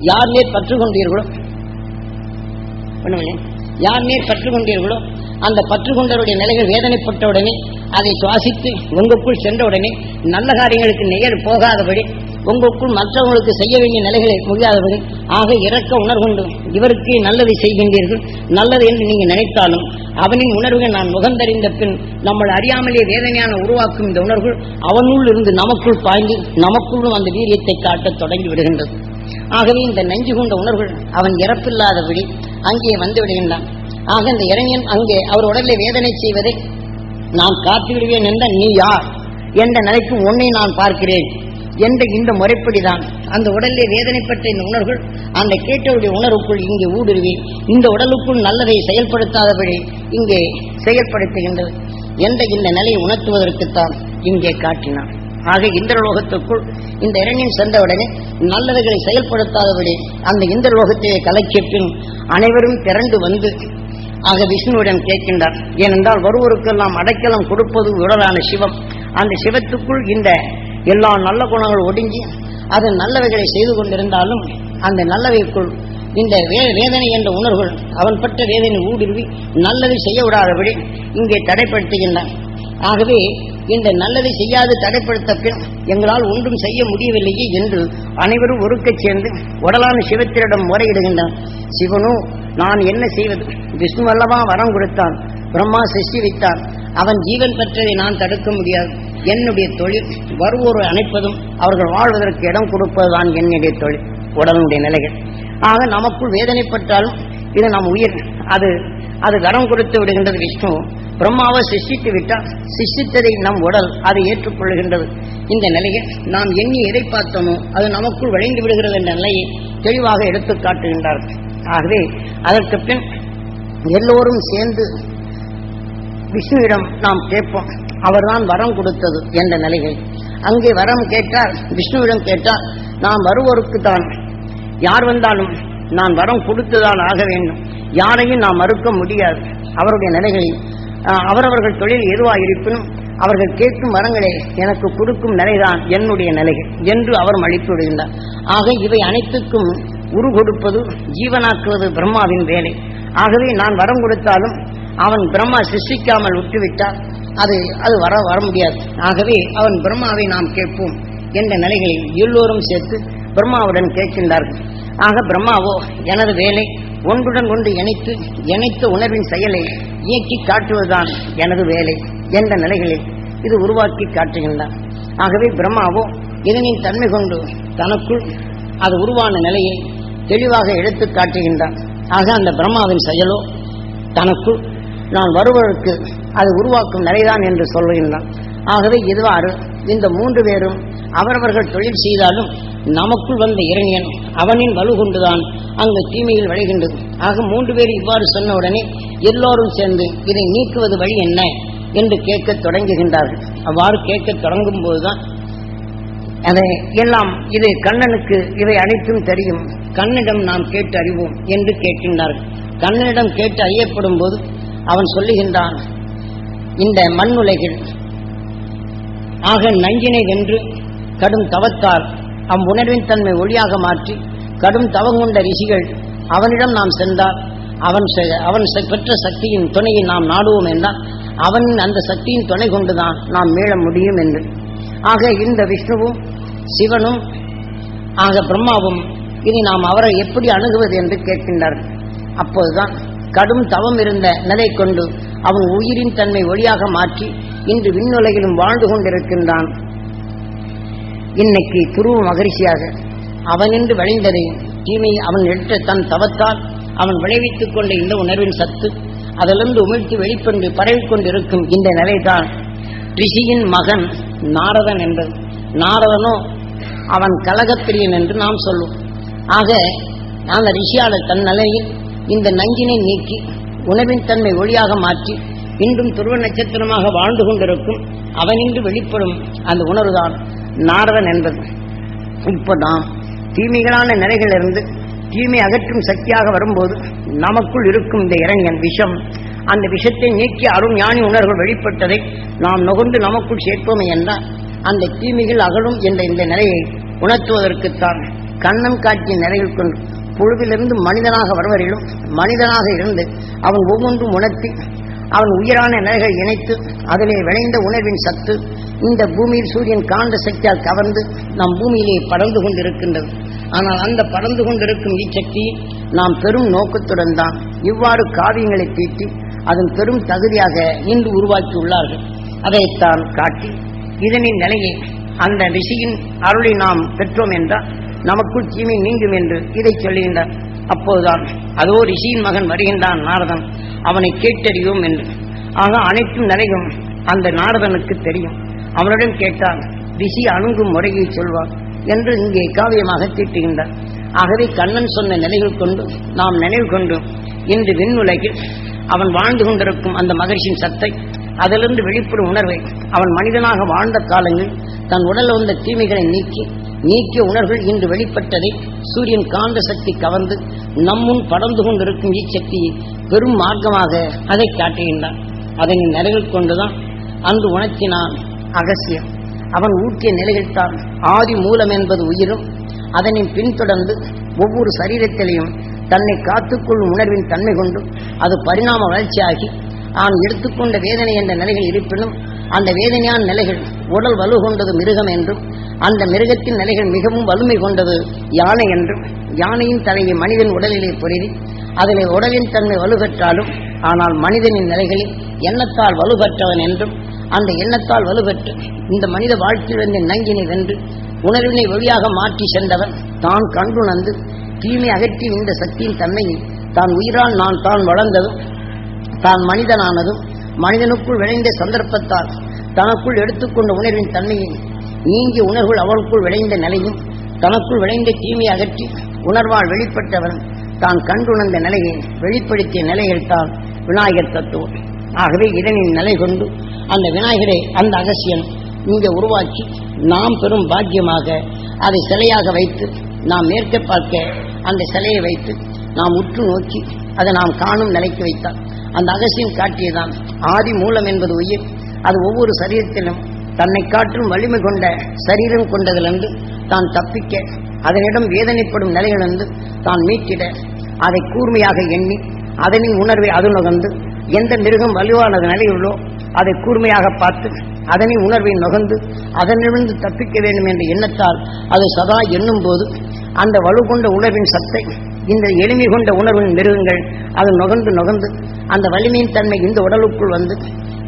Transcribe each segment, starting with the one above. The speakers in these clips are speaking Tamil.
யார் நீர் பற்று கொண்டீர்களோ யார் நீர் பற்றுகொண்டீர்களோ அந்த பற்று கொண்டவருடைய நிலைகள் வேதனைப்பட்டவுடனே அதை சுவாசித்து உங்களுக்குள் சென்றவுடனே நல்ல காரியங்களுக்கு நிகழ் போகாதபடி உங்களுக்குள் மற்றவங்களுக்கு செய்ய வேண்டிய நிலைகளை முடியாதபடி ஆக இறக்க உணர்கொண்டு இவருக்கு நல்லதை செய்கின்றீர்கள். நல்லது என்று நீங்க நினைத்தாலும் அவனின் உணர்வுகள் நான் முகந்தறிந்த பின் நம்மள் அறியாமலே வேதனையான உருவாக்கும் இந்த உணர்வுகள் அவனுள் இருந்து நமக்குள் பாய்ந்து நமக்குள்ளும் அந்த வீரியத்தை காட்டத் தொடங்கி விடுகின்றது. ஆகவே இந்த நெஞ்சு கொண்ட உணர்வுகள் அவன் இறப்பில்லாதபடி அங்கே வந்து விடுகின்றான். ஆக இந்த இளைஞன் அங்கே அவர் உடலை வேதனை செய்வதை நான் காத்து விடுவேன் என்ற நீ யார்? என்ற நிலைக்கு உன்னை நான் பார்க்கிறேன். என்ற இந்த முறைப்படிதான் அந்த உடலிலே வேதனைப்பட்ட இந்த உணர்வுகள் அந்த கேட்டவுடைய உணர்வுக்குள் இங்கே ஊடுருவி இந்த உடலுக்குள் நல்லதை செயல்படுத்தாதபடி இங்கே செயல்படுத்துகின்றது. என்ற இந்த நிலையை உணர்த்துவதற்குத்தான் இங்கே காட்டினான். ஆக இந்திரலோகத்துக்குள் இந்த இளைஞன் சென்றவுடனே நல்லவைகளை செயல்படுத்தாதபடி அந்த இந்திரலோகத்தை கலைக்கிய பின் அனைவரும் திரண்டு வந்து ஆக விஷ்ணுவிடம் கேட்கின்றார். ஏனென்றால் ஒருவருக்கெல்லாம் அடைக்கலம் கொடுப்பது உடலான சிவம். அந்த சிவத்துக்குள் இந்த எல்லா நல்ல குணங்கள் ஒடுங்கி அது நல்லவைகளை செய்து கொண்டிருந்தாலும் அந்த நல்லவைக்குள் இந்த வே- வேதனை என்ற உணர்வுகள் அவன் பட்ட வேதனை ஊடுருவி நல்லதை செய்ய விடாதபடி இங்கே தடைப்படுத்துகின்றான். ஆகவே இந்த நல்லதை செய்யாது தடைப்படுத்த பின் எங்களால் ஒன்றும் செய்ய முடியவில்லையே என்று அனைவரும் ஒருக்கச் சேர்ந்து உடலான சிவத்திரிடம் முறையிடுகின்றான் சிவனோ நான் என்ன செய்வது? விஷ்ணு அல்லவா வரம் கொடுத்தான். பிரம்மா சிருஷ்டி வைத்தான் அவன் ஜீவன் பெற்றதை நான் தடுக்க முடியாது. என்னுடைய தொழில் வருவோரை அணைப்பதும் அவர்கள் வாழ்வதற்கு இடம் கொடுப்பதுதான் என்னுடைய தொழில். உடலுடைய நிலைகள். ஆக நமக்குள் வேதனைப்பட்டாலும் இது நம் உயிர் அது அது வரம் கொடுத்து விடுகின்றது விஷ்ணு. பிரம்மாவை சிஷித்து விட்டால் சிஷித்ததை நம் உடல் அதை ஏற்றுக்கொள்கின்றது. இந்த நிலையை நாம் எண்ணி எதை பார்த்தோமோ அது நமக்குள் விளைந்து விடுகிறது என்ற நிலையை தெளிவாக எடுத்து காட்டுகின்றார்கள் ஆகவே அதற்கு பின் எல்லோரும் சேர்ந்து விஷ்ணுவிடம் நாம் கேட்போம் அவர்தான் வரம் கொடுத்தது என்ற நிலையை. அங்கே வரம் கேட்டால் விஷ்ணுவிடம் கேட்டால் நாம் வருவோருக்கு தான் யார் வந்தாலும் நான் வரம் கொடுத்துதான் ஆக வேண்டும். யாரையும் நாம் மறுக்க முடியாது. அவருடைய நிலைகளில் அவரவர்கள் தொழில் எதுவாக இருப்பினும் அவர்கள் கேட்கும் வரங்களே எனக்கு கொடுக்கும் நிலைதான் என்னுடைய நிலைகள் என்று அவர் அளித்து விடுகின்றார். ஆக இவை அனைத்துக்கும் உரு கொடுப்பது ஜீவனாக்குவது பிரம்மாவின் வேலை. ஆகவே நான் வரம் கொடுத்தாலும் அவன் பிரம்மா சிருஷ்டிக்காமல் விட்டுவிட்டால் அது அது வர வர முடியாது. ஆகவே அவன் பிரம்மாவை நாம் கேட்போம் என்ற நிலைகளில் எல்லோரும் சேர்த்து பிரம்மாவுடன் கேட்கின்றார்கள். ஆக பிரம்மாவோ எனது வேலை ஒன்றுடன் ஒன்று இணைத்து இணைத்த உணர்வின் செயலை இயக்கி காட்டுவதுதான் எனது வேலை என்ற நிலைகளில் இது உருவாக்கி காட்டுகின்றான். ஆகவே பிரம்மாவோ இதனின் தன்மை கொண்டு தனக்குள் அது உருவான நிலையை தெளிவாக எடுத்து காட்டுகின்றான் ஆக அந்த பிரம்மாவின் செயலோ தனக்குள் நான் வருவதற்கு அது உருவாக்கும் நிலைதான் என்று சொல்லுகின்றான் ஆகவே இதுவாறு இந்த மூன்று பேரும் அவரவர்கள் தொழில் செய்தாலும் நமக்குள் வந்த இறைஞன் அவனின் வலு கொண்டுதான் அங்கு தீமையில் விளைகின்றது. ஆக மூன்று பேர் இவ்வாறு சொன்ன உடனே எல்லோரும் சேர்ந்து இதை நீக்குவது வழி என்ன? என்று கேட்க தொடங்குகின்றார்கள். அவ்வாறு கேட்க தொடங்கும் போதுதான் அதை எல்லாம் இது கண்ணனுக்கு இவை அனைத்தும் தெரியும். கண்ணிடம் நாம் கேட்டு அறிவோம் என்று கேட்கின்றார்கள். கண்ணனிடம் கேட்டு அறியப்படும் போது அவன் சொல்லுகின்றான் இந்த மண்ணுலைகள் ஆக நஞ்சினை வென்று கடும் தவத்தால் அவ் உணர்வின் தன்மை ஒளியாக மாற்றி கடும் தவங்குண்ட ரிஷிகள் அவனிடம் நாம் சென்றால் அவன் செ- அவன் பெற்ற சக்தியின் துணையை நாம் நாடுவோம் என்றால் அவனின் அந்த சக்தியின் துணை கொண்டுதான் நாம் மீள முடியும் என்று. ஆக இந்த விஷ்ணுவும் சிவனும் ஆக பிரம்மாவும் இனி நாம் அவரை எப்படி அணுகுவது என்று கேட்கின்றார்கள். அப்போதுதான் கடும் தவம் இருந்த நிலை கொண்டு அவன் உயிரின் தன்மை ஒளியாக மாற்றி இன்று விண்ணுலகிலும் வாழ்ந்து கொண்டிருக்கின்றான். இன்னைக்கு துருவ மகிழ்ச்சியாக அவனின்று விளைந்ததை தீமை அவன் எடுத்த தன் தவத்தால் அவன் விளைவித்துக் கொண்ட இந்த உணர்வின் சத்து அதிலிருந்து உமிழ்த்து வெளிப்பண்டு பரவிக்கொண்டிருக்கும் இந்த நிலைதான் ரிஷியின் மகன் நாரதன் என்பது. நாரதனோ அவன் கலகப்பிரியன் என்று நாம் சொல்லுவோம் ஆக அந்த ரிஷியாளர் தன் நிலையில் இந்த நஞ்சினை நீக்கி உணவின் தன்மை ஒளியாக மாற்றி இன்றும் துருவ நட்சத்திரமாக வாழ்ந்து கொண்டிருக்கும் அவனின்று வெளிப்படும் அந்த உணர்வுதான் நாரதன் என்பது. இப்போ நாம் தீமைகளான நிலைகளிலிருந்து தீமை அகற்றும் சக்தியாக வரும்போது நமக்குள் இருக்கும் இந்த இளைஞன் விஷம். அந்த விஷத்தை நீக்கி அருண் ஞானி உணர்வு வெளிப்பட்டதை நாம் நுகர்ந்து நமக்குள் சேர்ப்போமே என்றால் அந்த தீமைகள் அகலும் என்ற இந்த நிலையை உணர்த்துவதற்குத்தான் கண்ணம் காட்டிய நிலையில் கொண்டு புழுவிலிருந்து மனிதனாக வருவரிலும் மனிதனாக இருந்து அவன் ஒவ்வொன்றும் உணர்த்தி அவன் உயிரான நிலைகளை இணைத்து அதிலே விளைந்த உணர்வின் சத்து இந்த பூமியில் சூரியன் காந்த சக்தியால் கவர்ந்து நம் பூமியிலே படர்ந்து கொண்டிருக்கின்றது. ஆனால் அந்த படர்ந்து கொண்டிருக்கும் இச்சக்தி நாம் பெரும் நோக்கத்துடன் தான் இவ்வாறு காவியங்களை தீட்டி அதன் பெரும் தகுதியாக இன்று உருவாக்கியுள்ளார்கள். அதைத்தான் காட்டி இதனின் நிலையை அந்த ரிஷியின் அருளை நாம் பெற்றோம் என்றால் நமக்குள் தீமை நீங்கும் என்று இதை சொல்லுகின்றார். அப்போதுதான் அதோ ரிஷியின் மகன் வருகின்றான் நாரதன். அவனை கேட்டறியும் என்று. ஆக அனைத்தும் நிறையும். அந்த நாரதனுக்கு தெரியும். அவனிடம் கேட்டால் ரிஷி அணுகும் முறையை சொல்வார் என்று இங்கே காவியமாக தீட்டுகின்றார் ஆகவே கண்ணன் சொன்ன நிலைகள் கொண்டு நாம் நினைவு கொண்டு இன்று விண்ணுலகில் அவன் வாழ்ந்து கொண்டிருக்கும் அந்த மகிழ்ச்சியின் சத்தை அதிலிருந்து வெளிப்படும் உணர்வை அவன் மனிதனாக வாழ்ந்த காலங்களில் தன் உடல் வந்த தீமைகளை நீக்கி நீக்கிய உணர்வுகள் இன்று வெளிப்பட்டதை சூரியன் காந்த சக்தி கவர்ந்து நம்முன் படர்ந்து கொண்டிருக்கும் இச்சக்தியை பெரும் மார்க்கமாக அதை காட்டுகின்றான். அதனை நிலைகள் கொண்டுதான் அன்று உணர்த்தினான் அகசியம் அவன் ஊற்றிய நிலைகள்தான் ஆதி மூலம் என்பது உயிரும் அதனை பின்தொடர்ந்து ஒவ்வொரு சரீரத்திலையும் தன்னை காத்துக்கொள்ளும் உணர்வின் தன்மை கொண்டு அது பரிணாம வளர்ச்சியாகி நான் எடுத்துக்கொண்ட வேதனை என்ற நிலைகள் இருப்பினும் அந்த வேதனையான நிலைகள் உடல் வலு கொண்டது மிருகம் என்றும் அந்த மிருகத்தின் நிலைகள் மிகவும் வலிமை கொண்டது யானை என்றும் யானையின் தலையை மனிதன் உடலிலே புரிதி அதிலே உடலின் தன்மை வலுப்பெற்றாலும் ஆனால் மனிதனின் நிலைகளில் எண்ணத்தால் வலுப்பெற்றவன் என்றும் அந்த எண்ணத்தால் வலுப்பெற்று இந்த மனித வாழ்க்கையிலிருந்து நங்கினை வென்று உணர்வினை வழியாக மாற்றி சென்றவன் தான் கண்டுணர்ந்து தீமை அகற்றி இந்த சக்தியின் தன்மையை தான் உயிரால் நான் தான் வளர்ந்ததும் தான் மனிதனானதும் மனிதனுக்குள் விளைந்த சந்தர்ப்பத்தால் தனக்குள் எடுத்துக்கொண்ட உணர்வின் தன்மையை நீங்கிய உணர்வுகள் அவளுக்குள் விளைந்த நிலையும் தனக்குள் விளைந்த தீமையை அகற்றி உணர்வால் வெளிப்பட்டவன் தான் கண்டுணர்ந்த நிலையை வெளிப்படுத்திய நிலையில் விநாயகர் தத்துவம். ஆகவே இதனின் நிலை கொண்டு அந்த விநாயகரை அந்த அகசியன் இங்கே உருவாக்கி நாம் பெரும் பாக்கியமாக அதை சிலையாக வைத்து நாம் மேற்க பார்க்க அந்த சிலையை வைத்து நாம் உற்று நோக்கி அதை நாம் காணும் நிலைக்கு வைத்தார். அந்த அகசியம் காட்டியதான் ஆதி மூலம் என்பது உயிர். அது ஒவ்வொரு சரீரத்திலும் தன்னை காற்றும் வலிமை கொண்ட சரீரம் கொண்டதிலிருந்து தான் தப்பிக்க அதனிடம் வேதனைப்படும் நிலையிலிருந்து தான் மீட்டிட அதை கூர்மையாக எண்ணி அதனின் உணர்வை அது நுகர்ந்து எந்த மிருகம் வலுவான நிலையுள்ளோ அதை கூர்மையாக பார்த்து அதனின் உணர்வை நுகர்ந்து அதனிலிருந்து தப்பிக்க வேண்டும் என்ற எண்ணத்தால் அது சதா எண்ணும் போது அந்த வலு கொண்ட உணர்வின் சத்தை இந்த எளிமை கொண்ட உணர்வின் மிருகங்கள் அது நுகர்ந்து நுகர்ந்து அந்த வலிமையின் தன்மை இந்த உடலுக்குள் வந்து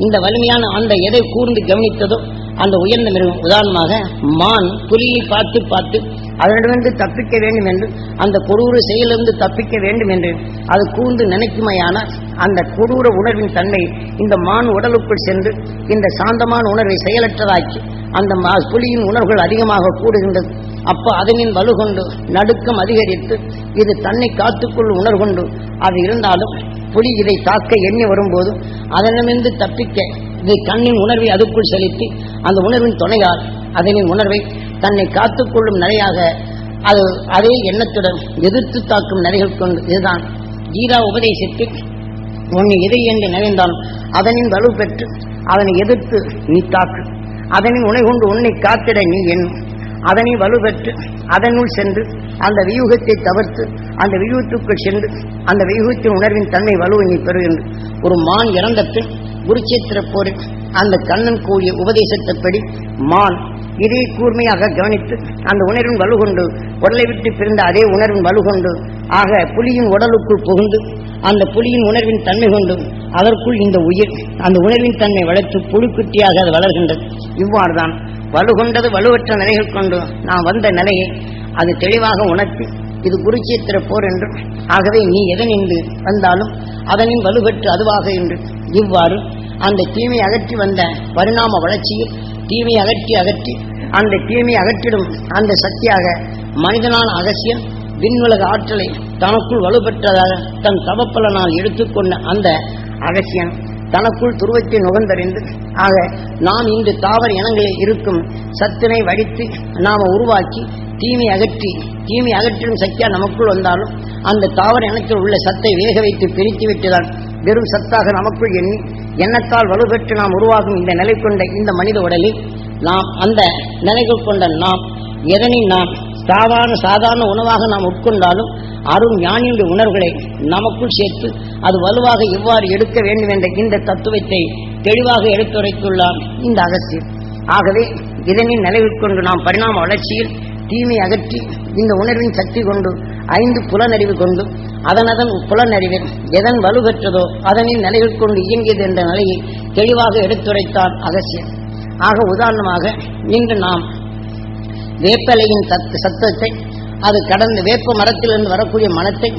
இந்த வலிமையான அந்த எதை கூர்ந்து கவனித்ததோ அந்த உயர்ந்த மிருகம் உதாரணமாக மான் புலியை பார்த்து பார்த்து அதனிடமிருந்து தப்பிக்க வேண்டும் என்று அந்த கொடூர செயலிருந்து தப்பிக்க வேண்டும் என்று அது கூர்ந்து நினைக்குமையான அந்த கொடூர உணர்வின் தன்மை இந்த மான் உடலுக்குள் சென்று இந்த சாந்தமான உணர்வை செயலற்றதாக்கி அந்த மா- புலியின் உணர்வுகள் அதிகமாக கூடுகின்றது. அப்ப அதனின் வலு கொண்டு நடுக்கம் அதிகரித்து இது தன்னை காத்துக்கொள்ளும் உணர்கொண்டு அது இருந்தாலும் புலி இதை தாக்க எண்ணி வரும்போது அதனிடமிருந்து தப்பிக்க இது கண்ணின் உணர்வை அதுக்குள் செலுத்தி அந்த உணர்வின் துணையால் அதனின் உணர்வை தன்னை காத்துக்கொள்ளும் நிலையாக அது அதே எண்ணத்துடன் எதிர்த்து தாக்கும் நிலைகள் கொண்டு இதுதான் கீதா உபதேசித்து உன்னை எதை என்று நினைந்தால் அதனின் வலு பெற்று அதனை எதிர்த்து நீ தாக்கு. அதனின் உணை கொண்டு உன்னை காத்திட நீ எண்ணும் அதனை வலுப்பெற்று அதனுள் சென்று அந்த வியூகத்தை தவிர்த்து அந்த வியூகத்துக்குள் சென்று அந்த வியூகத்தின் உணர்வின் தன்மை வலுவை நீ பெறுகின்ற ஒரு மான் இறந்த பின் குருச்சேத்திர போரில் அந்த கண்ணன் கூறிய உபதேசத்தைப்படி மான் இதே கூர்மையாக கவனித்து அந்த உணர்வின் வலுகொண்டு உடலை விட்டு பிறந்த அதே உணர்வின் வலுகொண்டு ஆக புலியின் உடலுக்குள் புகுந்து அந்த புலியின் உணர்வின் தன்மை கொண்டு அதற்குள் இந்த உயிர் அந்த உணர்வின் தன்மை வளர்த்து புழுக்குட்டியாக அது வளர்கின்றது. இவ்வாறுதான் வலுகொண்டது வலுவற்ற நிலைகள் கொண்டு நான் வந்த நிலையை அது தெளிவாக உணர்த்தி இது குருச்சேத்திர போர் என்றும் ஆகவே நீ எதனின்று வந்தாலும் அதனின் வலுபெற்று அதுவாக என்று. இவ்வாறு அந்த தீமை அகற்றி வந்த பரிணாம வளர்ச்சியில் தீமை அகற்றி அகற்றி அந்த தீமை அகற்றிடும் அந்த சக்தியாக மனிதனான அகசியன் விண்ணுலக ஆற்றலை தனக்குள் வலுப்பெற்றதாக தன் தவப்பலனால் எடுத்துக்கொண்ட அந்த அகசியன் தனக்குள் துருவத்தை நுகர்ந்தறிந்து ஆக நாம் இன்று தாவர இனங்களில் இருக்கும் சத்தினை வடித்து நாம் உருவாக்கி தீமை அகற்றி தீமை அகற்றும் சக்தியா நமக்குள் வந்தாலும் அந்த தாவர இனத்தில் உள்ள சத்தை வேக வைத்து பிரித்து விட்டுதான் வெறும் சத்தாக நமக்குள் எண்ணி எண்ணத்தால் வலுப்பெற்று நாம் உருவாகும் இந்த நிலை கொண்ட இந்த மனித உடலில் நாம் அந்த நிலைகள் கொண்ட நாம் எதனை நாம் சாதாரண சாதாரண உணவாக நாம் உட்கொண்டாலும் அருண் ஞானியுடைய உணர்வுகளை நமக்குள் சேர்த்து அது வலுவாக எவ்வாறு எடுக்க வேண்டும் என்ற இந்த தத்துவத்தை தெளிவாக எடுத்துரைத்துள்ளார் இந்த அகசியம் ஆகவே இதனின் நிலவிற்கொண்டு நாம் பரிணாம வளர்ச்சியில் தீமை அகற்றி இந்த உணர்வின் சக்தி கொண்டு ஐந்து புலனறிவு கொண்டு அதனதன் புலனறிவில் எதன் வலுப்பெற்றதோ அதனை நிலையில் கொண்டு இயங்கியது என்ற நிலையை தெளிவாக எடுத்துரைத்தார் அகசியம் ஆக உதாரணமாக இன்று நாம் வேப்பலையின் சத்து சத்தத்தை அது கடந்து வேப்ப மரத்திலிருந்து வரக்கூடிய மனத்தை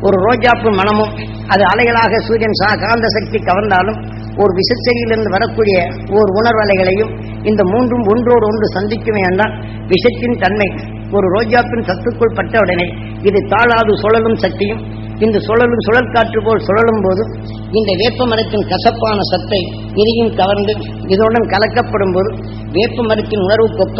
ஒரு ரோஜாப்பு மனமும் அது அலைகளாக சூரியன் சா காந்த சக்தி கவர்ந்தாலும் ஒரு விஷச்செடியிலிருந்து வரக்கூடிய ஓர் உணர்வலைகளையும் இந்த மூன்றும் ஒன்றோடு ஒன்று சந்திக்குமே என்றால் விஷத்தின் தன்மை ஒரு ரோஜாப்பின் சத்துக்குள் பட்டவுடனே இது தாளாது சுழலும் சக்தியும் இந்த சுழலும் சுழல் காற்று போல் சுழலும் போது இந்த வேப்ப மரத்தின் கசப்பான சத்தை இதையும் கவர்ந்து இதனுடன் கலக்கப்படும் போது வேப்ப மரத்தின் உணர்வு கொப்ப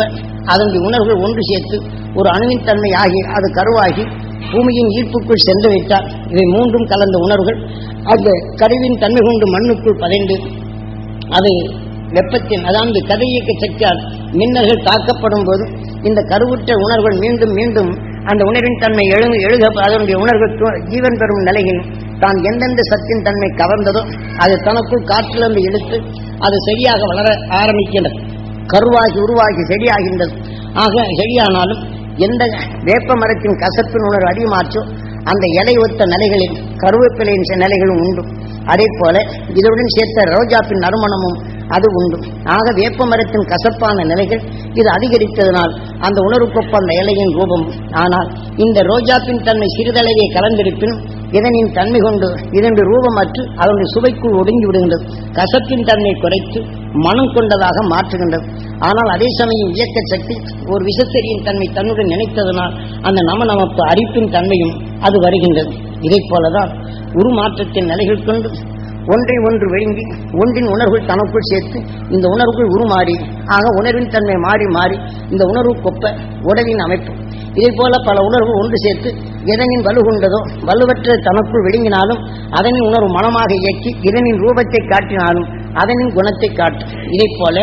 அதனுடைய உணர்வுகள் ஒன்று சேர்த்து ஒரு அணுவின் தன்மை ஆகி அது கருவாகி பூமியின் ஈர்ப்புக்குள் சென்று வைத்தார். இவை மூன்றும் கலந்த உணர்வுகள். அந்த கருவின் தன்மை கொண்டு மண்ணுக்குள் பதைந்து அது வெப்பத்தின் அதாவது கதையியக்க சக்தியால் மின்னல்கள் தாக்கப்படும் போது இந்த கருவுற்ற உணர்வுகள் மீண்டும் மீண்டும் அந்த உணர்வின் தன்மை எழு எழுத அதனுடைய உணர்வு ஜீவன் பெறும் நிலையில் தான் எந்தெந்த சத்தின் தன்மை கவர்ந்ததோ அது தனக்குள் காற்றிலிருந்து இழுத்து அது சரியாக வளர ஆரம்பிக்கின்றது. கருவாகி உருவாகி செடியாகின்றது. ஆக செடியானாலும் எந்த வேப்ப மரத்தின் கசப்பின் உணர்வு அதிகமாச்சோ அந்த இலை ஒத்த நிலைகளில் கருவேப்பிலையின் நிலைகளும் உண்டு. அதே போல இதனுடன் சேர்த்த ரோஜாப்பின் நறுமணமும் அது உண்டு. ஆக வேப்ப மரத்தின் கசப்பான நிலைகள் இது அதிகரித்ததனால் அந்த உணர்வுக்கொப்ப அந்த இலையின் ரூபம். ஆனால் இந்த ரோஜாப்பின் தன்மை சிறிதளவே கலந்திருப்பினும் இதனின் தன்மை கொண்டு இதனுடைய ரூபமற்று அதனுடைய சுவைக்குள் ஒடுங்கி விடுகின்றது. கசப்பின் தன்மை குறைத்து மனம் கொண்டதாக மாற்றுகின்றது. ஆனால் அதே சமயம் இயக்க சக்தி ஒரு விசத்தெறியின் தன்மை தன்னுடன் நினைத்ததனால் அந்த நம நமப்பு அரிப்பின் தன்மையும் அது வருகின்றது. இதைப் போலதான் உருமாற்றத்தின் நிலைகள் கொண்டு ஒன்றை ஒன்று விழுங்கி ஒன்றின் உணர்வுகள் தனக்குள் சேர்த்து இந்த உணர்வுகள் உருமாறி ஆக உணர்வின் தன்மை மாறி மாறி இந்த உணர்வு கொப்ப உடலின் அமைப்பு. இதை போல பல உணர்வு ஒன்று சேர்த்து எதனின் வலுகுண்டதோ வலுவற்ற தனக்குள் விழுங்கினாலும் அதனின் உணர்வு மனமாக இயக்கி இதனின் ரூபத்தை காட்டினாலும் அதனின் குணத்தை காட்டும். இதைப் போல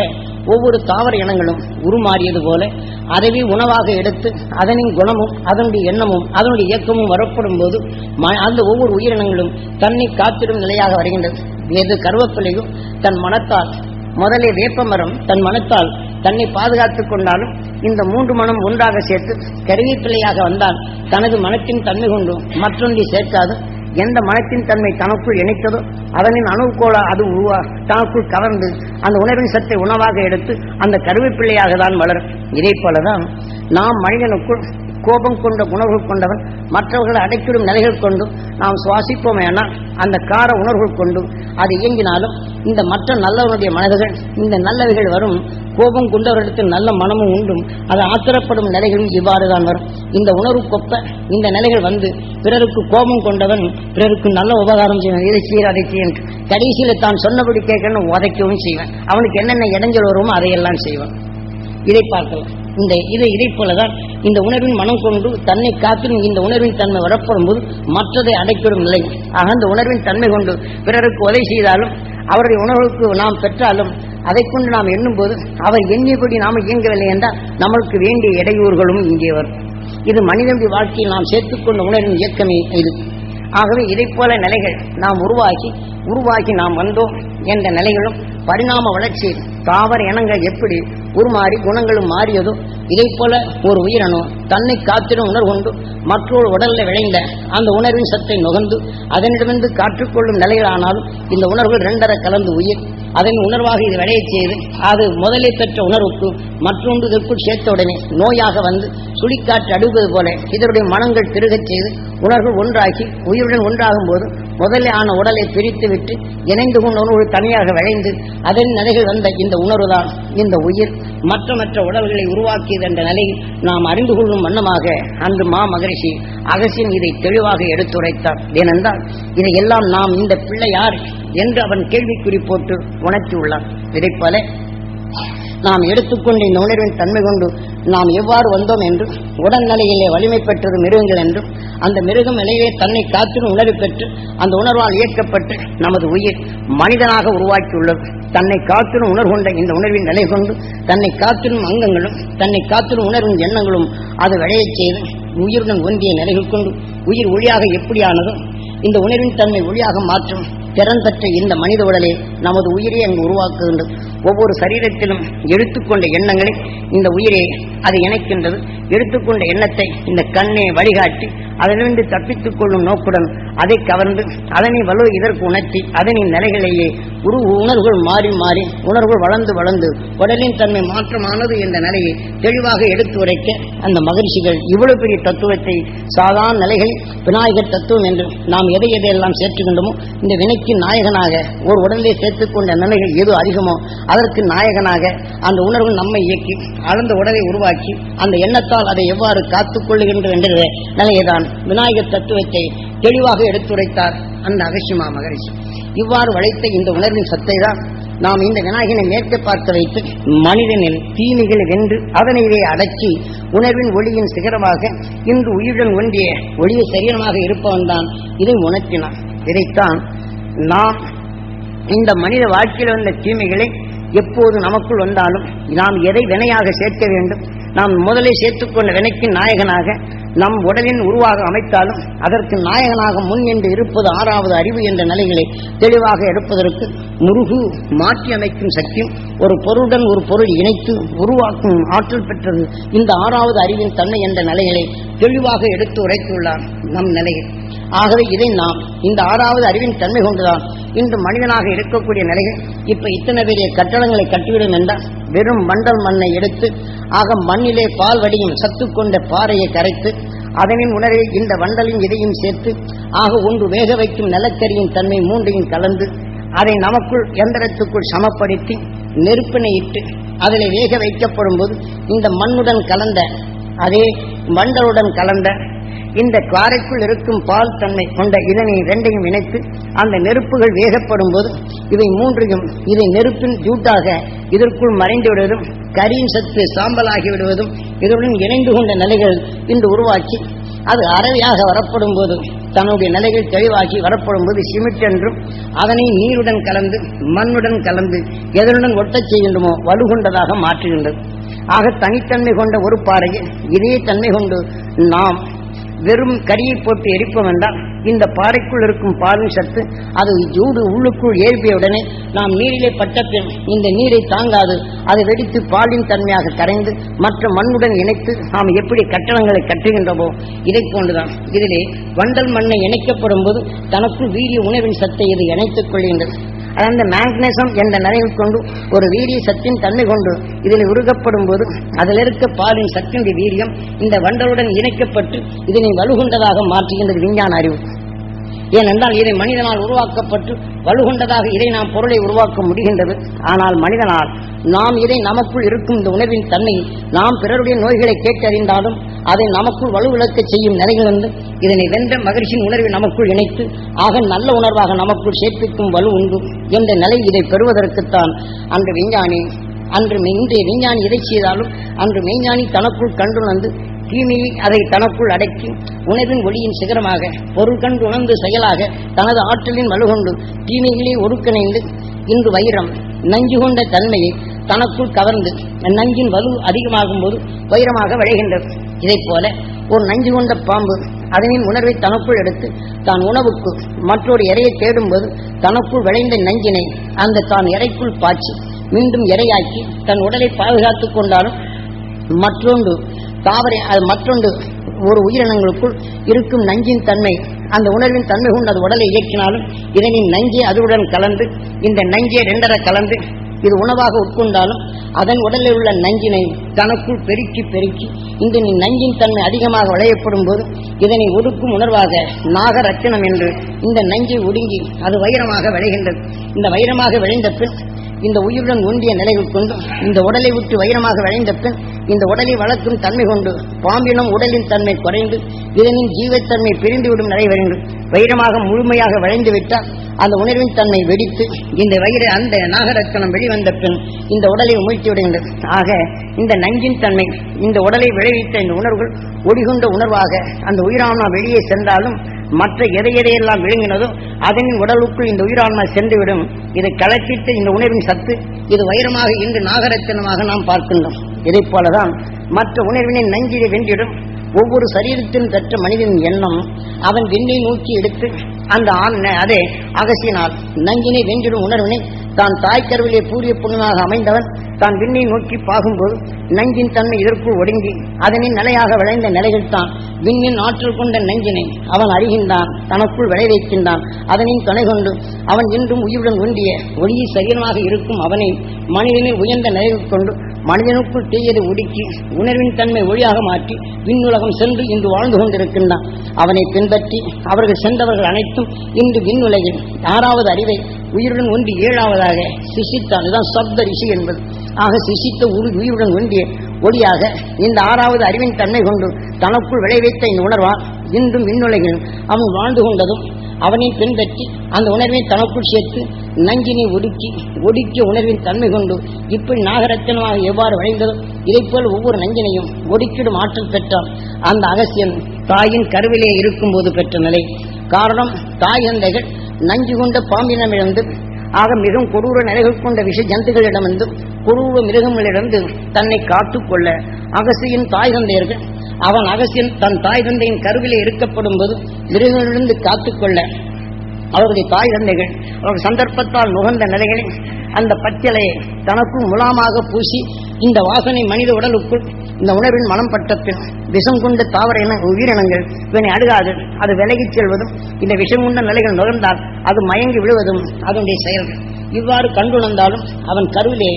ஒவ்வொரு தாவர இனங்களும் உருமாறியது போல அறவே உணவாக எடுத்து அதனின் குணமும் அதனுடைய எண்ணமும் அதனுடைய இயக்கமும் வரப்படும் போது ம- அந்த ஒவ்வொரு உயிரினங்களும் தன்னை காத்திடும் நிலையாக வருகின்றது. எது கருவேப்பிலையோ தன் மனத்தால் முதலே வேப்பமரம் தன் மனத்தால் தன்னை பாதுகாத்துக் கொண்டாலும் இந்த மூன்று மனம் ஒன்றாக சேர்த்து கருவேப்பிலையாக வந்தால் தனது மனத்தின் தன்மை கொண்டும் மற்றொன்றை சேர்க்காது. எந்த மனத்தின் தன்மை தனக்குள் இணைத்ததோ அதனின் அணுக்கோள அது உருவா தனக்குள் கவர்ந்து அந்த உணவின் சத்தை உணவாக எடுத்து அந்த கருவேப்பிள்ளையாக தான் வளரும். இதே போலதான் நாம் மனிதனுக்குள் கோபம் கொண்ட உணர்வு கொண்டவன் மற்றவர்களை அடைக்கிடும் நிலைகள் கொண்டும் நாம் சுவாசிப்போமேனால் அந்த கார உணர்வுகள் கொண்டும் அது இயங்கினாலும் இந்த மற்ற நல்லவனுடைய மனிதர்கள் இந்த நல்லவைகள் வரும். கோபம் கொண்டவரிடத்தில் நல்ல மனமும் உண்டும். அது ஆத்திரப்படும் நிலைகளும் இவ்வாறு தான் வரும். இந்த உணர்வு கொப்ப இந்த நிலைகள் வந்து பிறருக்கு கோபம் கொண்டவன் பிறருக்கு நல்ல உபகாரம் செய்வன். இதை செய்ய அதை செய்ய என்று. கடைசியில தான் சொன்னபடி கேட்கணும் உதைக்கவும் செய்வேன். அவனுக்கு என்னென்ன இடைஞ்சல் வருமோ அதையெல்லாம் செய்வான். இதை பார்க்கலாம். இந்த இதை இதை போலதான் இந்த உணர்வின் மனம் கொண்டு தன்னை காத்திரும் இந்த உணர்வின் தன்மை வரப்படும் போது மற்றதை அடைக்கிடும் நிலை. ஆக அந்த உணர்வின் தன்மை கொண்டு பிறருக்கு உதவி செய்தாலும் அவருடைய உணர்வுக்கு நாம் பெற்றாலும் அதை கொண்டு நாம் எண்ணும்போது அவர் எண்ணியபடி நாம் இயங்கவில்லை என்றால் நம்மளுக்கு வேண்டிய இடையூறுகளும் இங்கே வரும். இது மனிதனுடைய வாழ்க்கையில் நாம் சேர்த்துக்கொண்ட உணர்வின் இயக்கமே இது. ஆகவே இதை போல நிலைகள் நாம் உருவாக்கி உருவாக்கி நாம் வந்தோம் என்ற நிலைகளும் பரிணாம வளர்ச்சி தாவர இனங்கள் எப்படி உருமாறி குணங்களும் மாறியதோ இதை போல ஒரு உயிரணும் தன்னை காத்திடும் உணர்வுண்டு மற்றொரு உடல்ல விளைந்த அந்த உணர்வின் சத்தை நுகர்ந்து அதனிடமிருந்து காற்றுக்கொள்ளும் நிலையிலானாலும் இந்த உணர்வுகள் ரெண்டரை கலந்து உயிர். அதன் உணர்வாக இது விளையச் செய்து அது முதலே பெற்ற உணர்வுக்கு மற்றொன்று இதற்குள் சேர்த்த உடனே நோயாக வந்து சுழிக்காற்று அடுவது போல இதனுடைய மனங்கள் திருகச் செய்து உணர்வுகள் ஒன்றாகி உயிருடன் ஒன்றாகும் போது முதல்ல ஆன உடலை பிரித்து விட்டு இணைந்து கொண்ட உணர்வு தனியாக விளைந்து அதன் நிலைகள் வந்த இந்த உணர்வுதான் இந்த உயிர். மற்ற மற்ற உடல்களை உருவாக்கியது என்ற நிலையில் நாம் அறிந்து கொள்ளும் வண்ணமாக அன்று மா மகரிஷி அகசியன் இதை தெளிவாக எடுத்துரைத்தார். ஏனென்றால் இதையெல்லாம் நாம் இந்த பிள்ளை யார் என்று அவன் கேள்விக்குறி போட்டு உணர்த்தியுள்ளான். இதைப் போல நாம் எடுத்துக்கொண்டு இந்த உணர்வின் தன்மை கொண்டு நாம் எவ்வாறு வந்தோம் என்றும் உடல்நிலையிலே வலிமை பெற்றது மிருகங்கள் என்றும் அந்த மிருகம் நிலையிலே தன்னை காத்திடும் உணர்வு பெற்று அந்த உணர்வால் இயக்கப்பட்டு நமது உயிர் மனிதனாக உருவாக்கியுள்ளது. தன்னை காத்திடும் உணர்வு கொண்ட இந்த உணர்வின் நிலை கொண்டு தன்னை காத்திடும் அங்கங்களும் தன்னை காத்திடும் உணர்வும் எண்ணங்களும் அது விளையச் செய்து உயிருடன் ஒன்றிய நிலைகள் கொண்டு உயிர் ஒளியாக எப்படியானதோ இந்த உணர்வின் தன்மை ஒளியாக மாற்றும் திறன் இந்த மனித உடலை நமது உயிரை அங்கு உருவாக்குகின்றது. ஒவ்வொரு சரீரத்திலும் எடுத்துக்கொண்ட எண்ணங்களை இந்த உயிரை அது இணைக்கின்றது. எடுத்துக்கொண்ட எண்ணத்தை இந்த கண்ணை வழிகாட்டி அதிலிருந்து தப்பித்துக் கொள்ளும் நோக்குடன் அதை கவர்ந்து அதனை வலு இதற்கு உணர்த்தி அதனின் நிலைகளையே உரு உணர்வுகள் மாறி மாறி உணர்வுகள் வளர்ந்து வளர்ந்து உடலின் தன்மை மாற்றமானது என்ற நிலையை தெளிவாக எடுத்து உரைக்க அந்த மகிழ்ச்சிகள் இவ்வளவு பெரிய தத்துவத்தை சாதாரண நிலைகள் விநாயகர் தத்துவம் என்று நாம் எதை எதையெல்லாம் சேர்த்துக்கொண்டோமோ இந்த வினைக்கு நாயகனாக ஒரு உடலிலே சேர்த்துக் கொண்ட நிலைகள் எது அதிகமோ அதற்கு நாயகனாக அந்த உணர்வு நம்மை இயக்கி அளந்த உடலை உருவாக்கி அந்த எண்ணத்தால் அதை எவ்வாறு காத்துக் கொள்ளுகின்ற என்ற நிலையைதான் விநாயகர் தத்துவத்தை தெளிவாக எடுத்துரைத்தார் அந்த அகசியமா மகரிஷி. இவ்வாறு வளைத்த இந்த உணர்வின் சத்தை தான் நாம் இந்த விநாயகனை மேற்க பார்த்து வைத்து மனிதனில் தீமைகளை வென்று அதனையே அடக்கி உணர்வின் ஒளியின் சிகரமாக இன்று உயிருடன் ஒன்றிய ஒளிய சரீரமாக இருப்பவன் தான் இதை உணர்த்தினான். இதைத்தான் நாம் இந்த மனித வாழ்க்கையில் வந்த தீமைகளை எப்போது நமக்குள் வந்தாலும் நாம் எதை வினையாக சேர்க்க வேண்டும்? நாம் முதலில் சேர்த்துக்கொண்ட வினைக்கு நாயகனாக நம் உடலின் உருவாக அமைத்தாலும் அதற்கு நாயகனாக முன் என்று இருப்பது ஆறாவது அறிவு என்ற நிலைகளை தெளிவாக எடுப்பதற்கு முருகு மாற்றி அமைக்கும் சக்தியும் ஒரு பொருளுடன் ஒரு பொருள் இணைத்து உருவாக்கும் ஆற்றல் பெற்றது. இந்த ஆறாவது அறிவின் தன்மை என்ற நிலைகளை தெளிவாக எடுத்து உரைத்துள்ளார் நம் நிலையில். ஆகவே இதை நாம் இந்த ஆறாவது அறிவின் தன்மை கொண்டுதான் இன்று மனிதனாக இருக்கக்கூடிய நிலைகள் இப்ப இத்தனை பெரிய கட்டடங்களை கட்டிவிடும் என்றால் வெறும் மண்டல் மண்ணை எடுத்து ஆக மண்ணிலே பால் வடியும் சத்து கொண்ட பாறையை கரைத்து அதனின் உணரை இந்த வண்டலின் இதையும் சேர்த்து ஆக ஒன்று வேக வைக்கும் நிலக்கரியின் தன்மை மூன்றையும் கலந்து அதை நமக்குள் எந்திரத்துக்குள் சமப்படுத்தி நெருப்பினை இட்டு அதில் வேக வைக்கப்படும் போது இந்த மண்ணுடன் கலந்த அதே மண்டலுடன் கலந்த இந்த காரைக்குள் இருக்கும் பால் தன்மை கொண்ட இதனை இரண்டையும் இணைத்து அந்த நெருப்புகள் வேகப்படும் போது இவை மூன்றையும் இதை நெருப்பின் ஜூட்டாக இதற்குள் மறைந்து விடுவதும் கரியின் சத்து சாம்பலாகி விடுவதும் இதனுடன் இணைந்து கொண்ட நிலைகள் இன்று உருவாக்கி அது அறவையாக வரப்படும் போது தன்னுடைய நிலைகள் தெளிவாகி வரப்படும் போது சிமிட் என்றும் அதனை நீருடன் கலந்து மண்ணுடன் கலந்து எதனுடன் ஒட்டச் செய்கின்றமோ வலுகொண்டதாக மாற்றுகின்றது. ஆக தனித்தன்மை கொண்ட ஒரு பாறையில் இதே தன்மை கொண்டு நாம் வெறும் கரியை போட்டு எரிப்போம் என்றால் இந்த பாறைக்குள் இருக்கும் பாலும் சத்து அது ஜூடு உள்ளுக்குள் ஏறிய நாம் நீரிலே பட்ட இந்த நீரை தாங்காது அதை வெடித்து பாலின் தன்மையாக கரைந்து மற்ற மண்ணுடன் இணைத்து நாம் எப்படி கட்டடங்களை கட்டுகின்றோமோ இதை போன்றுதான். இதிலே வண்டல் மண்ணை இணைக்கப்படும் போது தனக்கு வீரிய உணவின் சத்தை இது இணைத்துக் கொள்கின்றது. அந்த மேக்னசம் என்ற நிறைவு கொண்டு ஒரு வீரிய சத்தின் தன்மை கொண்டு இதில் உருகப்படும் போது அதில் இருக்க பாலின் சத்தினுடைய வீரியம் இந்த வண்டலுடன் இணைக்கப்பட்டு இதனை வலுகுண்டதாக மாற்றுகின்றது விஞ்ஞான அறிவு. ஏனென்றால் இதை மனிதனால் உருவாக்கப்பட்டு வலுகொண்டதாக இதை நாம் பொருளை உருவாக்க முடிகின்றது. ஆனால் மனிதனால் நாம் இதை நமக்குள் இருக்கும் இந்த உணர்வின் தன்மை நாம் பிறருடைய நோய்களை கேட்டறிந்தாலும் அதை நமக்குள் வலுவிழக்க செய்யும் நிலைகள் வந்து இதனை வென்ற மகிழ்ச்சியின் உணர்வை நமக்குள் இணைத்து ஆக நல்ல உணர்வாக நமக்குள் சேர்ப்பிக்கும் வலு உண்டு என்ற நிலை இதை பெறுவதற்குத்தான் அன்று விஞ்ஞானி அன்று இன்றைய விஞ்ஞானி எதை செய்தாலும் அன்று மெய்ஞானி தனக்குள் கண்டுணர்ந்து தீமையை அதை தனக்குள் அடக்கி உணர்வின் ஒளியின் சிகரமாக பொருள் கண்டு உணர்ந்து செயலாக தனது ஆற்றலின் வலுகொண்டு தீமைகளே ஒருங்கிணைந்து இன்று வைரம் நஞ்சு கொண்ட தன்மையை தனக்குள் கவர்ந்து நஞ்சின் வலு அதிகமாகும் போது வைரமாக விளைகின்றது. இதைப் போல ஒரு நஞ்சு கொண்ட பாம்பு அதனின் உணர்வை தனக்குள் எடுத்து தான் உணவுக்கு மற்றொரு இறையை தேடும்போது தனக்குள் விளைந்த நஞ்சினை அந்த தான் இறைக்குள் பாய்ச்சி மீண்டும் இரையாக்கி தன் உடலை பாதுகாத்துக் கொண்டாலும் மற்றொன்று தாவரை அது மற்றொன்று ஒரு உயிரினங்களுக்குள் இருக்கும் நஞ்சின் தன்மை. அந்த உணர்வின் தன்மை கொண்டு அது உடலை இயக்கினாலும் இதனின் நஞ்சே அதுவுடன் கலந்து இந்த நஞ்சே ரெண்டரை கலந்து இது உணவாக உட்கொண்டாலும் அதன் உடலில் உள்ள நஞ்சினை தனக்குள் பெருக்கி பெருக்கி இந்த நஞ்சின் தன்மை அதிகமாக விளையப்படும் போது இதனை ஒடுக்கும் உணர்வாக நாகரத்தினம் என்று இந்த நஞ்சை ஒடுங்கி அது வைரமாக விளைகின்றது. இந்த வைரமாக விளைந்த பின் இந்த உயிருடன் ஒன்றிய நிலைகள் கொண்டு இந்த உடலை விட்டு வைரமாக விளைந்த பின் இந்த உடலை வளர்க்கும் தன்மை கொண்டு பாம்பினம் உடலின் தன்மை குறைந்து இதனின் ஜீவத்தன்மை பிரிந்துவிடும் நிலை வருகின்றது வைரமாக முழுமையாக விளைந்து விட்டால் அந்த உணர்வின் தன்மை வெடித்து இந்த வயிறு அந்த நாகரத்தனம் வெளிவந்த பின் இந்த உடலை உமிழ்த்தி விடுகின்றது. ஆக இந்த நஞ்சின் தன்மை இந்த உடலை விளைவித்த இந்த உணர்வுகள் ஒடிகொண்ட உணர்வாக அந்த உயிரானா வெளியே சென்றாலும் மற்ற எதை எதையெல்லாம் விழுங்கினதோ அதனின் உடலுக்குள் இந்த உயிரான்மா சென்றுவிடும். இதை கலக்கிட்டு இந்த உணர்வின் சத்து இது வைரமாக இன்று நாகரத்தினமாக நாம் பார்க்கின்றோம். இதை போலதான் மற்ற உணர்வினை நஞ்சினை வென்றிடும் ஒவ்வொரு சரீரத்திலும் பெற்ற மனிதன் எண்ணம் அவன் விண்ணை நோக்கி எடுத்து அந்த ஆண் அதே அகசியினால் நங்கினை வென்றிடும் உணர்வினை தான் தாய்க்கருவிலே பூரிய புண்ணியமாக அமைந்தவன் தான் விண்ணை நோக்கி பாகும்போது நஞ்சின் தன்மை இதற்குள் ஒடுங்கி அதனின் நிலையாக விளைந்த நிலைகள் தான் விண்ணின் ஆற்றல் கொண்ட நஞ்சினை அவன் அறிகின்றான் தனக்குள் விளை வைக்கின்றான் அதனின் துணை கொண்டு அவன் இன்றும் உயிருடன் ஒன்றிய ஒளியை சரீரமாக இருக்கும் அவனை மனிதனில் உயர்ந்த நிலைகள் கொண்டு மனிதனுக்குள் தீயதை ஒடுக்கி உணர்வின் தன்மை ஒளியாக மாற்றி விண்ணுலகம் சென்று இன்று வாழ்ந்து கொண்டிருக்கின்றான். அவனை பின்பற்றி அவர்கள் சென்றவர்கள் அனைத்தும் இன்று விண்ணுலகில் ஆறாவது அறிவை உயிருடன் ஒன்றி ஏழாவதாக சிசித்தான் இதுதான் சப்த ரிஷி என்பது. ஆக சிசித்த உரு உயிருடன் ஒன்றிய ஒளியாக இந்த ஆறாவது அறிவின் தன்மை கொண்டு தனக்குள் விளைவித்த இந்த உணர்வால் இன்றும் விண்ணுலகில் அவன் வாழ்ந்து கொண்டதும் அவனை பின்பற்றி அந்த உணர்வை தனக்குள் சேர்த்து நஞ்சினை ஒடுக்கி ஒடுக்கிய உணர்வின் தன்மை கொண்டு இப்படி நாகரத்தினமாக எவ்வாறு விளைந்ததோ இதைப்போல் ஒவ்வொரு நஞ்சினையும் ஒடுக்கிடும் ஆற்றல் பெற்றான். அந்த அகசியன் தாயின் கருவிலே இருக்கும்போது பெற்ற நிலை. காரணம் தாய் தந்தைகள் நஞ்சு கொண்ட பாம்பினமிழந்து ஆக மிகவும் கொடூர நிலைகள் கொண்ட விஷ ஜந்துகளிடமிருந்து கொடூர மிருகங்களிடமிருந்து தன்னை காத்துக்கொள்ள அகசியின் தாய் தந்தையர்கள் அவன் அகசியன் தன் தாய் தந்தையின் கருவிலே இருக்கப்படும் போது மிருகங்களிலிருந்து காத்துக்கொள்ள அவருடைய தாய் தந்தைகள் அவர்கள் சந்தர்ப்பத்தால் நுகர்ந்த நிலைகளில் அந்த பச்சலையை தனக்கும் முலாமாக பூசி இந்த வாசனை மனித உடலுக்குள் இந்த உணர்வின் மனம் பட்டத்தில் விஷம் கொண்ட தாவர இன உயிரினங்கள் இவனை அழுகாது அது விலகிச் செல்வதும் இந்த விஷம் கொண்ட நிலைகள் நுகர்ந்தால் அது மயங்கி விழுவதும் அதனுடைய செயல்கள் இவ்வாறு கண்டுணர்ந்தாலும் அவன் கருவிலே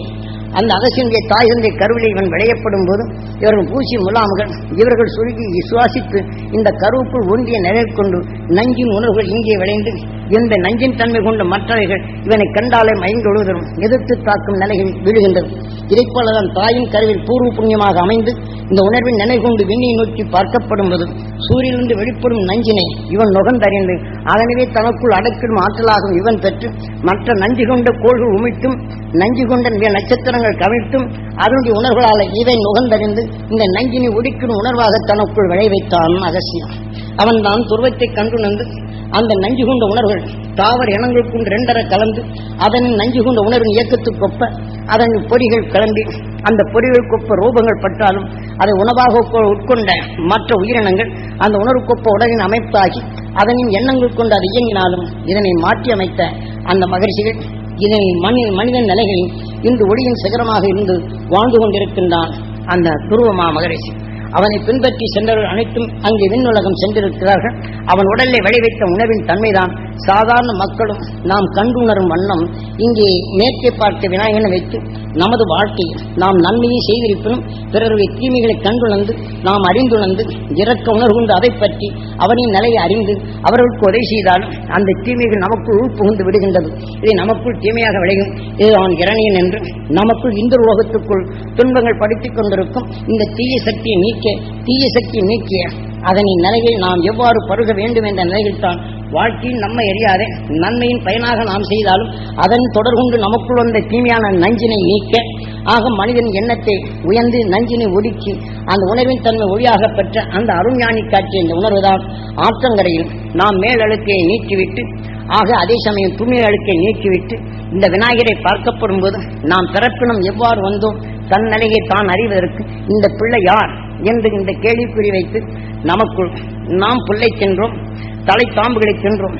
அந்த அகசியனுடைய தாய் தந்தை கருவிலே இவன் விளையப்படும் போது இவர்கள் பூசி முலாமுகள் இவர்கள் சுருகி விசுவாசித்து இந்த கருவுக்குள் ஒன்றிய நிலை கொண்டு நஞ்சின் உணர்வுகள் இங்கே விளைந்து இந்த நஞ்சின் தன்மை கொண்ட மற்றவைகள் இவனை கண்டாலே மயங்கி விழுவதும் எதிர்த்து தாக்கும் நிலையில் விழுகின்றது. இதைப் போலதான் தாயின் கருவில் பூர்வ புண்ணியமாக அமைந்து இந்த உணர்வின் நினை கொண்டு விண்ணை நோக்கி பார்க்கப்படும் போது சூரியனிலிருந்து வெளிப்படும் நஞ்சினை இவன் நுகர்ந்தறிந்து அதனவே தனக்குள் அடக்கிடும் ஆற்றலாகும் இவன் பெற்று மற்ற நஞ்சு கொண்ட கோள்கள் உமிழ்த்தும் நஞ்சு கொண்ட நட்சத்திரங்கள் கவிழ்த்தும் அதனுடைய உணர்வுகளால் இவை நுகர்ந்தறிந்து இந்த நஞ்சினை ஒடிக்கும் உணர்வாக தனக்குள் விளைவைத்தான் அகசியம் அவன் தான் துருவத்தை கண்டுணர்ந்து அந்த நஞ்சு கொண்ட உணர்வுகள் தாவர இனங்களுக்கும் ரெண்டரை கலந்து அதன் நஞ்சு கொண்ட உணர்வின் இயக்கத்துக்கொப்ப அதன் பொறிகள் கிளம்பி அந்த பொறிகளுக்கொப்ப ரூபங்கள் பட்டாலும் அதை உணவாக உட்கொண்ட மற்ற உயிரினங்கள் அந்த உணர்வுக்கொப்ப உடலின் அமைப்பாகி அதனின் எண்ணங்கள் கொண்டு அது இயங்கினாலும் இதனை மாற்றி அமைத்த அந்த மகரிஷிகள் இதனை மனி மனிதன் நிலைகளில் இன்று ஒளியின் சிகரமாக இருந்து வாழ்ந்து கொண்டிருக்கின்றான் அந்த துருவமா மகரிஷி அவனை பின்பற்றி சென்றவர்கள் அனைத்தும் அங்கே விண்ணுலகம் சென்றிருக்கிறார்கள். அவன் உடலை விளைவித்த உணவின் தன்மைதான். சாதாரண மக்களும் நாம் கண்டுணரும் வண்ணம் இங்கே மேற்கே பார்த்த விநாயகனை வைத்து நமது வாழ்க்கையில் நாம் நன்மையை செய்திருப்பினும் பிறருடைய தீமைகளை கண்டுணர்ந்து நாம் அறிந்துணர்ந்து இறக்க உணர்கொண்டு அதை பற்றி அவனின் நிலையை அறிந்து அவர்களுக்கு உதவி செய்தாலும் அந்த தீமைகள் நமக்குள் உள்புகுந்து விடுகின்றது. இதை நமக்குள் தீமையாக விளையும். இது அவன் இரணியன் என்று நமக்குள் இந்த உலகத்துக்குள் துன்பங்கள் படித்துக் கொண்டிருக்கும் இந்த தீய சக்தியை நீக்க தீய சக்தி நீக்கிய. அதனின் நிலையில் நாம் எவ்வாறு பருக வேண்டும் என்ற நிலையில் தான் வாழ்க்கையில் நம்மை எரியாதே. நன்மையின் பயனாக நாம் செய்தாலும் அதன் தொடர்கொண்டு நமக்குள் வந்த தீமையான நஞ்சினை நீக்க ஆக மனிதன் எண்ணத்தை உயர்ந்து நஞ்சினை ஒடுக்கி அந்த உணர்வின் தன்மை ஒளியாக பெற்ற அந்த அருஞானி காட்டிய இந்த உணர்வுதான் ஆற்றங்கரையில் நாம் மேலழுக்கையை நீக்கிவிட்டு ஆக அதே சமயம் துணி அழுக்கை நீக்கிவிட்டு இந்த விநாயகரை பார்க்கப்படும் போது நாம் பிறப்பினம் எவ்வாறு வந்தோம் தன் நிலையை தான் அறிவதற்கு இந்த பிள்ளை யார்? என்று இந்த கேள்விக்குறி வைத்து நமக்குள் நாம் புல்லை சென்றோம் தலை தாம்புகளை சென்றோம்.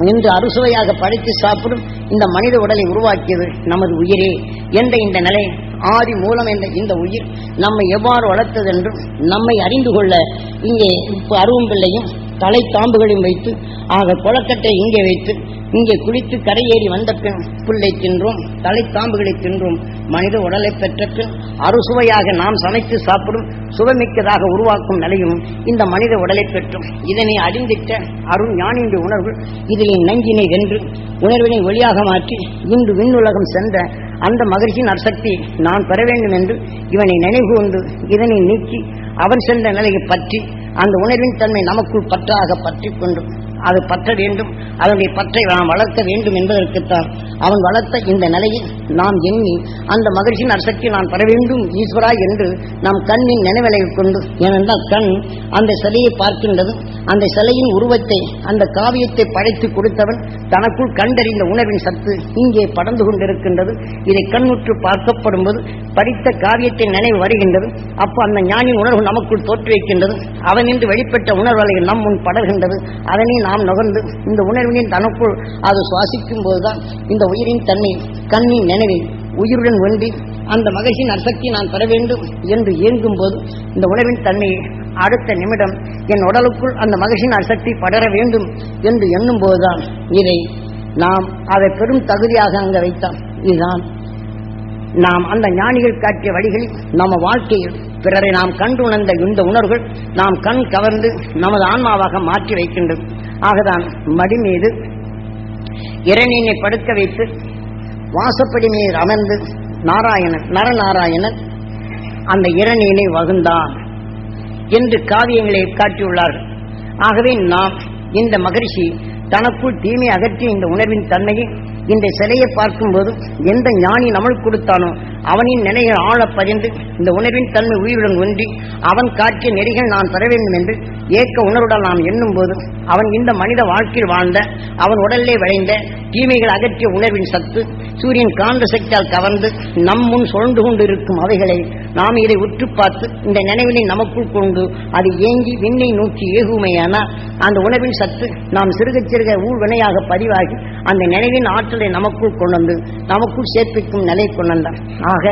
இன்று அறுசுவையாக படைத்து சாப்பிடும் இந்த மனித உடலை உருவாக்கியது நமது உயிரே என்ற இந்த நிலை ஆதி மூலம் என்ற இந்த உயிர் நம்மை எவ்வாறு வளர்த்தது என்றும் நம்மை அறிந்து கொள்ள இங்கே இப்போ அருவும் பிள்ளையும் தலை தாம்புகளையும் வைத்து ஆக கொலக்கட்டை இங்கே வைத்து இங்கே குளித்து கரையேறி வந்த பின் புல்லை தின்றோம் தலை தாம்புகளை தின்றோம் மனித உடலை பெற்ற பின் அறுசுவையாக நாம் சமைத்து சாப்பிடும் சுவைமிக்கதாக உருவாக்கும் நிலையும் இந்த மனித உடலை பெற்றும். இதனை அறிந்திட்ட அருண் ஞானியுடைய உணர்வு இதில் நஞ்சினை வென்று உணர்வினை ஒளியாக மாற்றி இன்று விண்ணுலகம் சென்ற அந்த மகிழ்ச்சியின் அர்சக்தி நான் பெற வேண்டும் என்று இவனை நினைவு கொண்டு இதனை நீக்கி அவன் சென்ற நிலையை பற்றி அந்த உணர்வின் தன்மை நமக்குள் பற்றாக பற்றி கொண்டு அது பற்ற வேண்டும் அதனுடைய பற்றை நாம் வளர்க்க வேண்டும் என்பதற்குத்தான் அவன் வளர்த்த இந்த நிலையில் நாம் எண்ணி அந்த மகிழ்ச்சியின் அரசக்தி நான் பெற வேண்டும் ஈஸ்வரா என்று நம் கண்ணின் நினைவலை கொண்டு ஏனென்றால் கண் அந்த சிலையை பார்க்கின்றது அந்த சிலையின் உருவத்தை அந்த காவியத்தை படைத்து கொடுத்தவன் தனக்குள் கண்டறிந்த உணர்வின் சத்து இங்கே படர்ந்து கொண்டிருக்கின்றது. இதை கண்ணுற்று பார்க்கப்படும் போது படித்த காவியத்தை நினைவு வருகின்றது. அப்போ அந்த ஞானின் உணர்வு நமக்குள் தோற்று வைக்கின்றது அவனின்று வெளிப்பட்ட உணர்வுகளை நம் முன் படர்கின்றது. அதனை நாம் நுகர்ந்து இந்த உணர்வினின் தனக்குள் அது சுவாசிக்கும் போதுதான் இந்த உயிரின் தன்மை கண்ணின் நினைவில் உயிருடன் ஒன்றி அந்த மகிழ்ச்சியின் அசக்தி நான் பெற வேண்டும் என்று இயங்கும் போது இந்த உணவின் தன்மையை அடுத்த நிமிடம் என் உடலுக்குள் அந்த மகிழ்ச்சியின் அசக்தி படர வேண்டும் என்று எண்ணும் போதுதான் இதை நாம் அதை பெரும் தகுதியாக அங்க வைத்தான் இதுதான். நாம் அந்த ஞானிகள் காட்டிய வழிகளில் நம்ம வாழ்க்கையில் பிறரை நாம் கண்டு உணர்ந்த இந்த உணர்வுகள் நாம் கண் கவர்ந்து நமது ஆன்மாவாக மாற்றி வைக்கின்றது. ஆகதான் மடி மீது இறைநீனை படுக்க வைத்து வாசப்படி மீது அமர்ந்து நாராயணன் நரநாராயணன் அந்த இறைநீனை வகுந்தான் என்று காவியங்களை காட்டியுள்ளார்கள் ஆகவே நாம் இந்த மகரிஷி தனக்குள் தீமை அகற்றிய இந்த உணர்வின் தன்மையை இந்த சிலையை பார்க்கும்போது எந்த ஞானி நம்மள் கொடுத்தானோ அவனின் நிலையை ஆழ பதிந்து இந்த உணர்வின் தன்மை உயிருடன் ஒன்றி அவன் காட்டிய நெறிகள் நான் பெற வேண்டும் என்று ஏக்க உணர்வுடன் நாம் எண்ணும் போது அவன் இந்த மனித வாழ்க்கையில் வாழ்ந்த அவன் உடலிலே விளைந்த தீமைகள் அகற்றிய உணர்வின் சத்து சூரியன் காந்த சக்தியால் கவர்ந்து நம் முன் சுழன்று கொண்டு இருக்கும் அவைகளை நாம் இதை உற்று பார்த்து இந்த நினைவினை நமக்குள் கொண்டு அது ஏங்கி விண்ணை நோக்கி ஏகுமையானால் அந்த உணர்வின் சத்து நாம் சிறுக சிறுக ஊழ்வினையாக பதிவாகி அந்த நினைவின் ஆற்றல் ஆற்றலை நமக்குள் கொண்டு வந்து நமக்குள் சேர்ப்பிக்கும் நிலை கொண்டு வந்தார். ஆக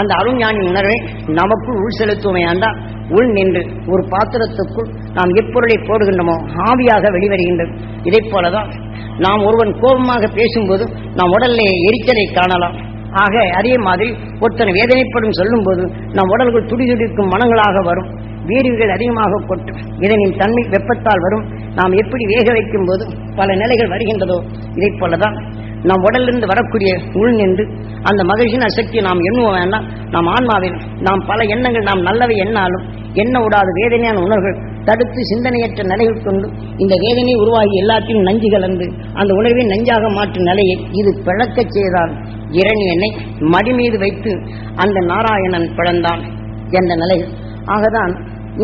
அந்த அருஞானி உணர்வை நமக்குள் உள் செலுத்துமையாண்டால் உள் நின்று ஒரு பாத்திரத்துக்குள் நாம் எப்பொருளை போடுகின்றோமோ ஆவியாக வெளிவருகின்றது. இதை போலதான் நாம் ஒருவன் கோபமாக பேசும்போது நாம் உடல்லே எரிச்சலை காணலாம். ஆக அதே மாதிரி ஒருத்தன் வேதனைப்படும் சொல்லும்போது நம் உடல்கள் துடிதுடிக்கும் மனங்களாக வரும். வீடுகள் அதிகமாக கொட்டும் இதனின் தன்மை வெப்பத்தால் வரும். நாம் எப்படி வேக வைக்கும் போது பல நிலைகள் வருகின்றதோ இதைப் போலதான் நம் உடலிருந்து வரக்கூடிய உள் நின்று அந்த மகிழ்ச்சியின் அசக்தியை நாம் எண்ணுவோம் வேண்டாம் நாம் ஆன்மாவில் நாம் பல எண்ணங்கள் நாம் நல்லவை எண்ணாலும் எண்ண விடாத வேதனையான உணர்வுகள் தடுத்து சிந்தனையற்ற நிலைகள் கொண்டு இந்த வேதனை உருவாகி எல்லாத்தையும் நஞ்சு கலந்து அந்த உணர்வை நஞ்சாக மாற்றும் நிலையை இது பிழக்கச் செய்தான் இரணியனை மடி மீது வைத்து அந்த நாராயணன் பிழந்தான் என்ற நிலையில். ஆகதான்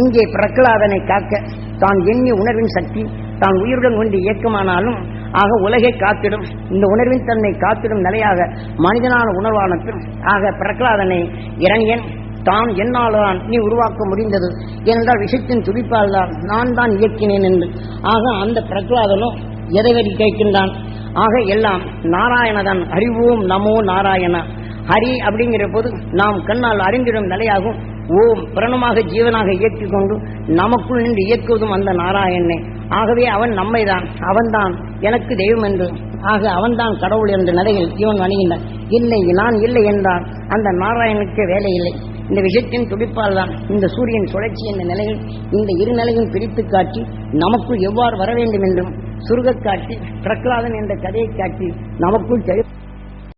இங்கே பிரகலாதனை காக்க தான் எண்ணி உணர்வின் சக்தி தான் உயிருடன் ஒன்று இயக்கமானாலும் ஆக உலகை காத்திடும். இந்த உணர்வின் தன்னை காத்திடும் நிலையாக மனிதனான உணர்வானது ஆக பிரகலாதனை இறங்கியன் தான் என்னால் தான் நீ உருவாக்க முடிந்தது. ஏனென்றால் விஷயத்தின் துடிப்பால் தான் நான் தான் இயக்கினேன் என்று. ஆக அந்த பிரகலாதனும் எதவெறி கேட்கின்றான்? ஆக எல்லாம் நாராயணதான். அறிவோம் நமோ நாராயண. ஹரி அப்படிங்கிற போது நாம் கண்ணால் அறிந்திடும் நிலையாகும். ஓம் பிரணமாக ஜீவனாக இயக்கிக் கொண்டு நமக்குள் நின்று இயக்குவதும் அந்த நாராயணனே. ஆகவே அவன் நம்மைதான் அவன்தான் எனக்கு தெய்வம் என்று. ஆக அவன்தான் கடவுள் என்ற நிலையில் இவன் வணிகின்றான். இல்லை நான் இல்லை என்றால் அந்த நாராயணனுக்கு வேலை இல்லை. இந்த விஷயத்தின் துடிப்பால் தான் இந்த சூரியன் சுழற்சி என்ற நிலையில் இந்த இரு நிலையும் பிரித்து காட்டி நமக்குள் எவ்வாறு வர வேண்டும் என்றும் சுருகக் காட்டி பிரகலாதன் என்ற கதையை காட்டி நமக்குள் தெளிவு